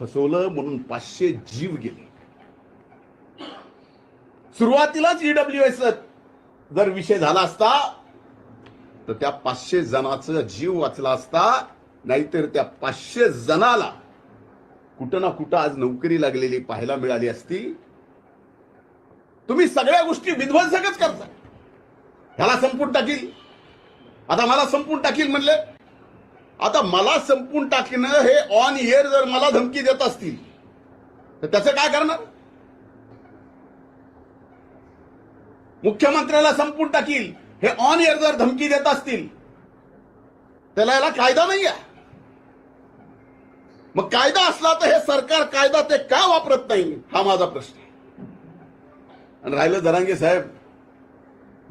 फसवलं म्हणून पाचशे जीव गेले. सुरुवातीलाच ईडब्ल्यू एस जर विषय झाला असता तर त्या पाचशे जणाचा जीव वाचला असता नाहीतर त्या पाचशे जणाला कुठं ना कुठं आज नोकरी लागलेली पाहायला मिळाली असती. तुम्ही सगळ्या गोष्टी विध्वंसकच करता. ह्याला संपून टाकील. आता मला संपून टाकील म्हणलं आता मला संपून टाकणं हे ऑन इयर जर मला धमकी देत असतील तर त्याचं काय करणार? मुख्यमंत्र्याला संपून टाकील हे ऑन इयर जर धमकी देत असतील त्याला याला कायदा नाही आहे मग कायदा असला तर हे सरकार कायदा ते का वापरत नाही? हा माझा प्रश्न आणि राहिलं दरांगे साहेब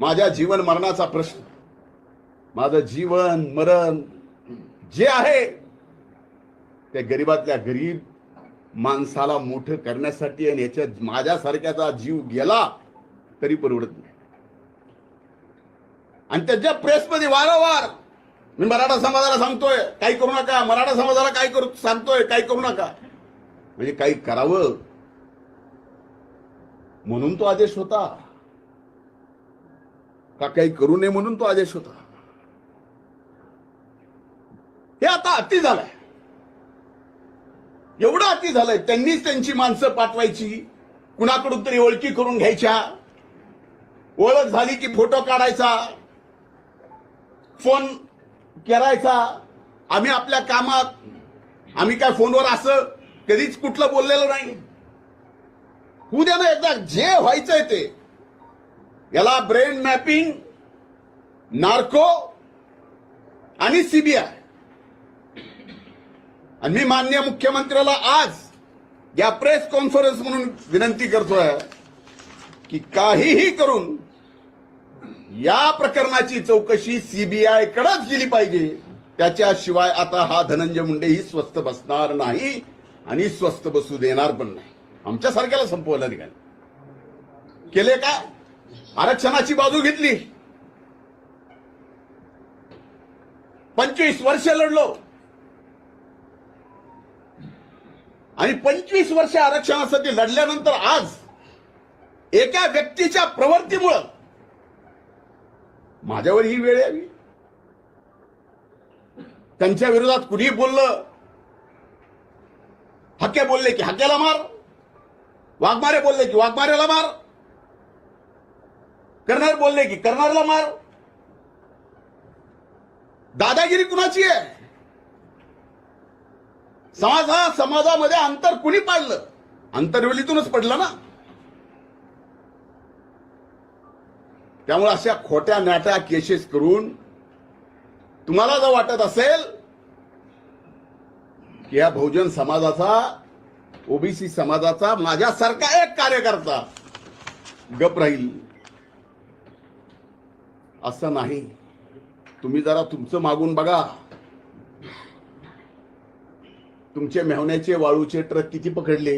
माझ्या जीवन मरणाचा प्रश्न. माझं जीवन मरण जे आहे ते गरीबातल्या गरीब माणसाला मोठं करण्यासाठी आणि याच्या माझ्यासारख्याचा जीव गेला तरी परवडत नाही. आणि त्याच्या प्रेसमध्ये वारंवार मी मराठा समाजाला सांगतोय काही करू नका मराठा समाजाला काय करू सांगतोय काही करू नका. म्हणजे काही करावं म्हणून तो आदेश होता. का काही करू नये म्हणून तो आदेश होता? हे आता अति झालंय. एवढं अति झालंय त्यांनीच त्यांची माणसं पाठवायची. कुणाकडून तरी ओळखी करून घ्यायच्या. ओळख झाली की फोटो काढायचा. फोन करायचा. आम्ही आपल्या कामात आम्ही काय फोनवर असं कधीच कुठलं बोललेलं नाही. होऊ द्या ना एकदा जे व्हायचंय ते. याला ब्रेन मॅपिंग नार्को आणि सीबीआय आणि मी मान्य मुख्यमंत्र्याला आज या प्रेस कॉन्फरन्स म्हणून विनंती करतोय की काहीही करून या प्रकरणाची चौकशी सीबीआय कडेच गेली पाहिजे. त्याच्याशिवाय आता हा धनंजय मुंडे ही स्वस्त बसणार नाही आणि स्वस्त बसू देणार पण नाही. आमच्या सारख्याला संपवलं निघाल. केले का? आरक्षणाची बाजू घेतली. पंचवीस वर्ष लढलो. आणि पंचवीस वर्ष आरक्षणासाठी लढल्यानंतर आज एका व्यक्तीच्या प्रवृत्तीमुळं माझ्यावर ही वेळ यावी. त्यांच्या विरोधात कुणी बोललं हक्के बोलले की हक्याला मार वाघमारे बोलले की वाघमारेला मार करणार बोलले की करणारला मार. दादागिरी कुणाची आहे? समाज हा समाजामध्ये अंतर कुणी पाडलं? अंतरवेलीतूनच पडलं ना. त्यामुळे अशा खोट्या नाट्या केसेस करून तुम्हाला जर वाटत असेल की या बहुजन समाजाचा ओबीसी समाजाचा माझ्यासारखा एक कार्यकर्ता गप राहील असं नाही. तुम्ही जरा तुमचं मागून बघा. तुमचे मेहण्याचे वाळूचे ट्रक किती पकडले?